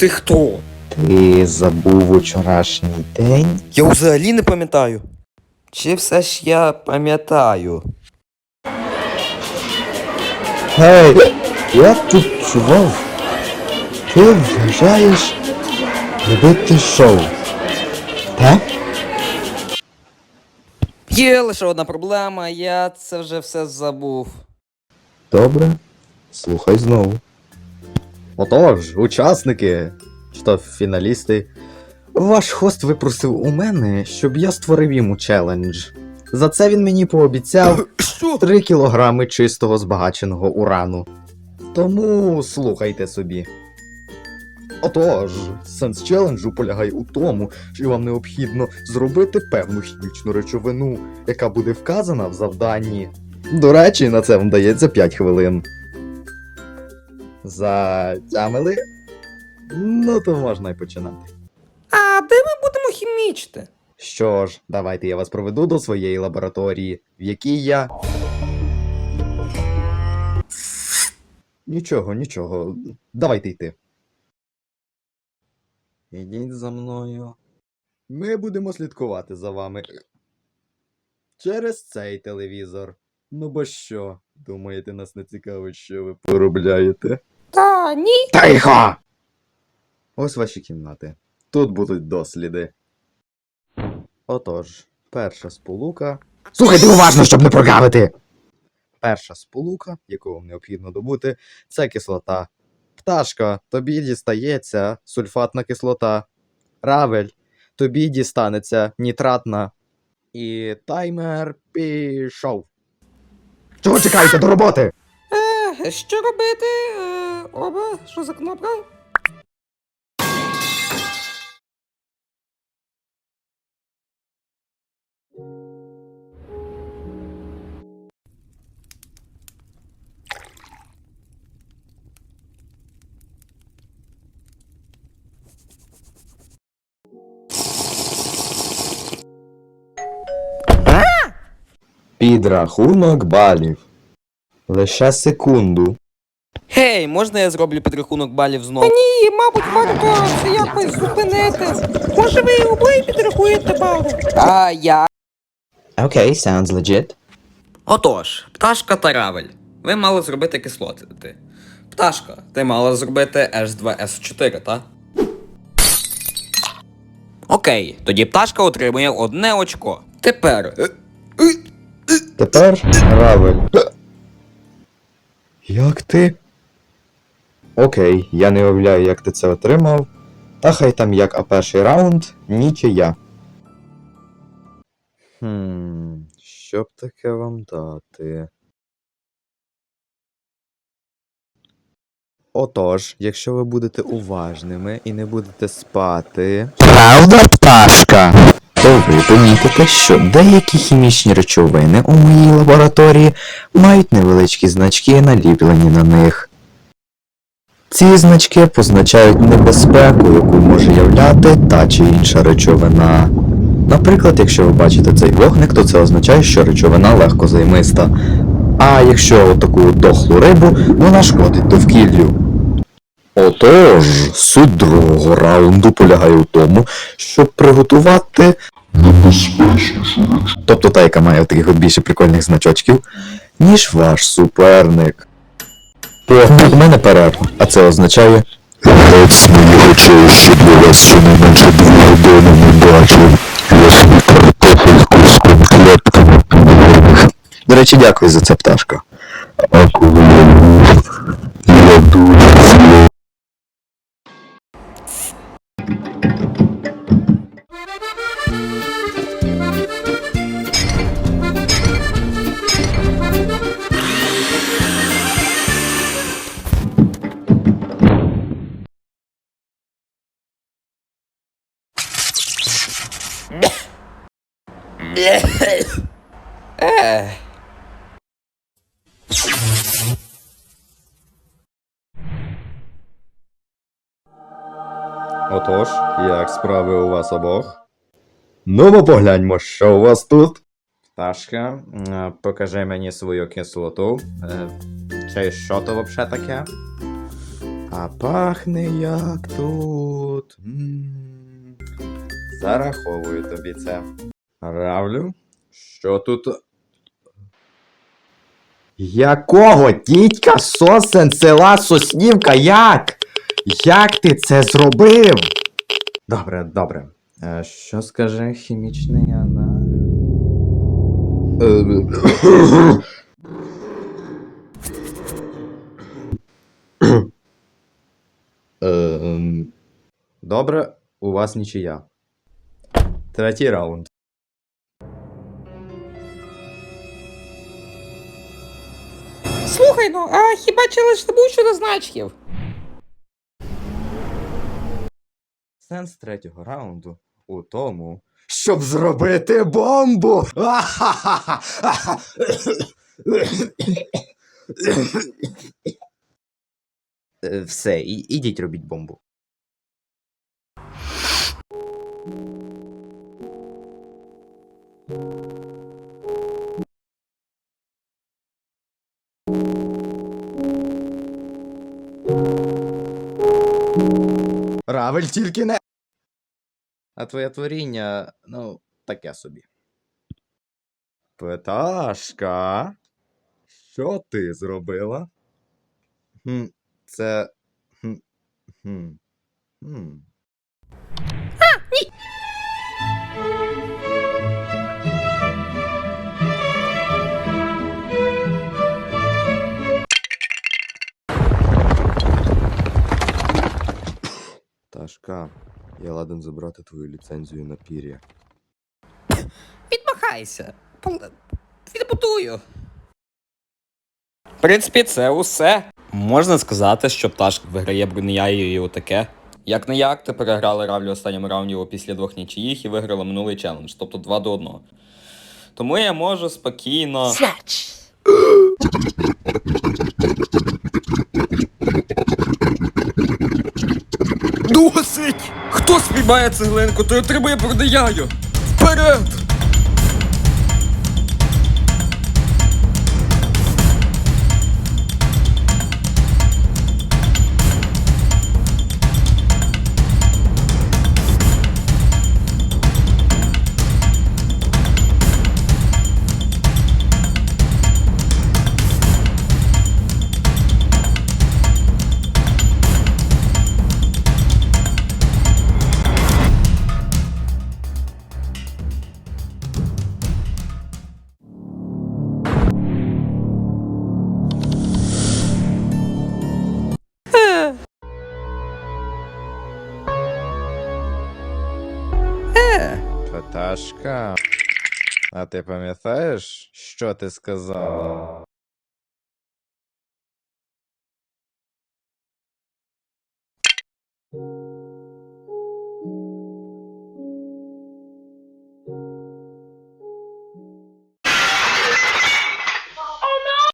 Ти хто? Ти забув учорашній день? Я взагалі не пам'ятаю. Чи все ж я пам'ятаю? Гей, я тут чував. Ти вважаєш робити шоу. Так? Є лише одна проблема, я це вже все забув. Добре. Слухай знову. Отож, учасники, чи фіналісти. Ваш хост випросив у мене, щоб я створив йому челендж. За це він мені пообіцяв 3 кілограми чистого збагаченого урану. Тому слухайте собі. Отож, сенс челенджу полягає у тому, що вам необхідно зробити певну хімічну речовину, яка буде вказана в завданні. До речі, на це вам дається 5 хвилин. Затямили? Ну, то можна й починати. А де ми будемо хімічити? Що ж, давайте я вас проведу до своєї лабораторії, в якій я. Нічого, нічого. Давайте йти. Ідіть за мною. Ми будемо слідкувати за вами. Через цей телевізор. Ну бо що? Думаєте, нас не цікавить, що ви поробляєте? Ні. Тихо! Ось ваші кімнати. Тут будуть досліди. Отож, перша сполука. Слухайте уважно, щоб не прогавити! Перша сполука, яку вам необхідно добути, це кислота. Пташка, тобі дістається сульфатна кислота. Равель, тобі дістанеться нітратна. І таймер пішов. Чого чекаєте до роботи? Що робити? Е, оба, що за кнопка? Підрахунок балів. Лише секунду. Гей, можна я зроблю підрахунок балів знову? Ні, мабуть, варто це якось зупинити. Може ви обоє підрахуєте бали? А я. Окей, sounds legit. Отож, пташка та равель. Ви мали зробити кислоти. Пташка, ти мала зробити H2S4, та? Окей, тоді пташка отримує одне очко. Тепер. Тепер Равель. Як ти? Окей, я не уявляю, як ти це отримав. Та хай там як а перший раунд, нічия. Хм, що б таке вам дати? Отож, якщо ви будете уважними і не будете спати. Правда, пташка? То ви помітите, що деякі хімічні речовини у моїй лабораторії мають невеличкі значки наліплені на них. Ці значки позначають небезпеку, яку може являти та чи інша речовина. Наприклад, якщо ви бачите цей вогник, то це означає, що речовина легко займиста. А якщо таку дохлу рибу, вона шкодить довкіллю. Отож, суть другого раунду полягає в тому, щоб приготувати тобто та, яка має таких більше прикольних значочків, ніж ваш суперник. О, у мене перерва, а це означає. Грець мої очей, щоб я вас щонайменше дві години не бачив. Я собі картофельку з конкретками підводив. До речі, дякую за це пташка. А коли я Отож, як справи у вас обох? Ну, бо погляньмо, що у вас тут. Пташка, е, покажи мені свою кислоту. Е, Чи що то взагалі таке? А пахне як тут. Зараховую тобі це. Равлю. Що тут? Якого дідька сосен села Соснівка? Як? Як ти це зробив? Добре, добре. А що скаже хімічний аналіз? Ем, Добре, у вас нічия. Третій раунд. Слухай ну, а хіба челендж не був щодо значків? Сенс третього раунду у тому, щоб зробити бомбу. Все, і- ідіть робіть бомбу. Равель тільки не. А твоє творіння, ну, таке собі. Пташка. Що ти зробила? Хм, це. Хм. Хм. Хм. Пташка, я ладен забрати твою ліцензію на пір'я. Відмахайся. Відбудую. В принципі, це усе. Можна сказати, що пташка виграє бронеяю і отаке. Як не як, ти переграли равлю в останньому раунді після двох нічиїх і виграла минулий челендж, тобто 2 до 1. Тому я можу спокійно. Досить! Хто спіймає цеглинку, той отримує бронеяю! Вперед! Пташка. А ти пам'ятаєш, що ти сказала?